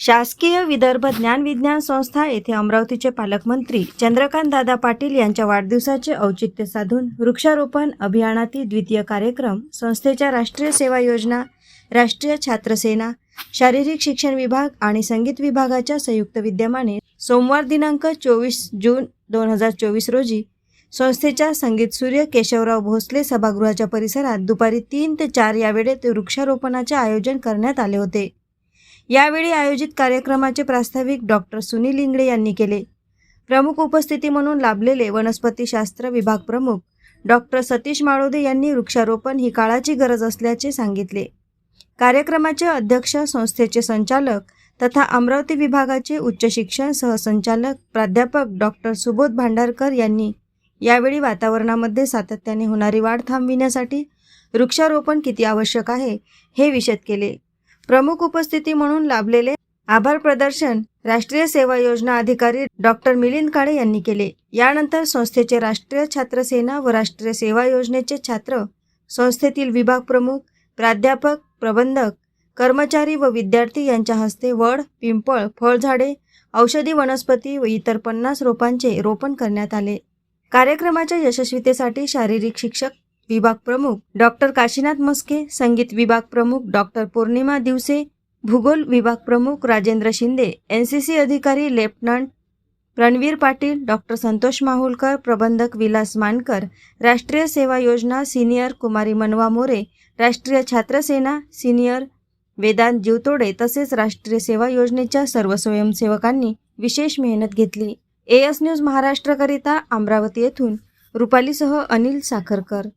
शासकीय विदर्भ ज्ञान विज्ञान संस्था येथे अमरावतीचे पालकमंत्री चंद्रकांत दादा पाटील यांच्या वाढदिवसाचे औचित्य साधून वृक्षारोपण अभियानातील द्वितीय कार्यक्रम संस्थेच्या राष्ट्रीय सेवा योजना राष्ट्रीय छात्रसेना शारीरिक शिक्षण विभाग आणि संगीत विभागाच्या संयुक्त विद्यमाने सोमवार दिनांक चोवीस जून दोन हजार चोवीस रोजी संस्थेच्या संगीत सूर्य केशवराव भोसले सभागृहाच्या परिसरात दुपारी तीन ते चार या वेळेत वृक्षारोपणाचे आयोजन करण्यात आले होते. यावेळी आयोजित कार्यक्रमाचे प्रास्ताविक डॉक्टर सुनील इंगळे यांनी केले. प्रमुख उपस्थिती म्हणून लाभलेले वनस्पतीशास्त्र विभाग प्रमुख डॉक्टर सतीश माळोदे यांनी वृक्षारोपण ही काळाची गरज असल्याचे सांगितले. कार्यक्रमाचे अध्यक्ष संस्थेचे संचालक तथा अमरावती विभागाचे उच्च शिक्षण सहसंचालक प्राध्यापक डॉक्टर सुबोध भांडारकर यांनी यावेळी वातावरणामध्ये सातत्याने होणारी वाढ थांबविण्यासाठी वृक्षारोपण किती आवश्यक आहे हे विशद केले. प्रमुख उपस्थिती म्हणून लाभलेले आभार प्रदर्शन राष्ट्रीय सेवा योजना अधिकारी डॉक्टर मिलिंद काळे यांनी केले. यानंतर संस्थेचे राष्ट्रीय छात्रसेना व राष्ट्रीय सेवा योजनेचे छात्र संस्थेतील विभाग प्रमुख प्राध्यापक प्रबंधक कर्मचारी व विद्यार्थी यांच्या हस्ते वड पिंपळ फळझाडे औषधी वनस्पती व इतर पन्नास रोपांचे रोपण करण्यात आले. कार्यक्रमाच्या यशस्वीतेसाठी शारीरिक शिक्षक विभाग प्रमुख डॉक्टर काशीनाथ मस्के संगीत विभाग प्रमुख डॉक्टर पौर्णिमा दिवसे भूगोल विभाग प्रमुख Rajendra Shinde N C C अधिकारी लेफ्टनंट रणवीर पाटील डॉक्टर संतोष माहुलकर प्रबंधक विलास मानकर राष्ट्रीय सेवा योजना सिनियर कुमारी मनवा मोरे राष्ट्रीय छात्रसेना सिनियर वेदांत जीवतोडे तसेच राष्ट्रीय सेवा योजनेच्या सर्व स्वयंसेवकांनी विशेष मेहनत घेतली. ए एस न्यूज महाराष्ट्रकरिता अमरावती येथून. रुपालीसह अनिल साखरकर.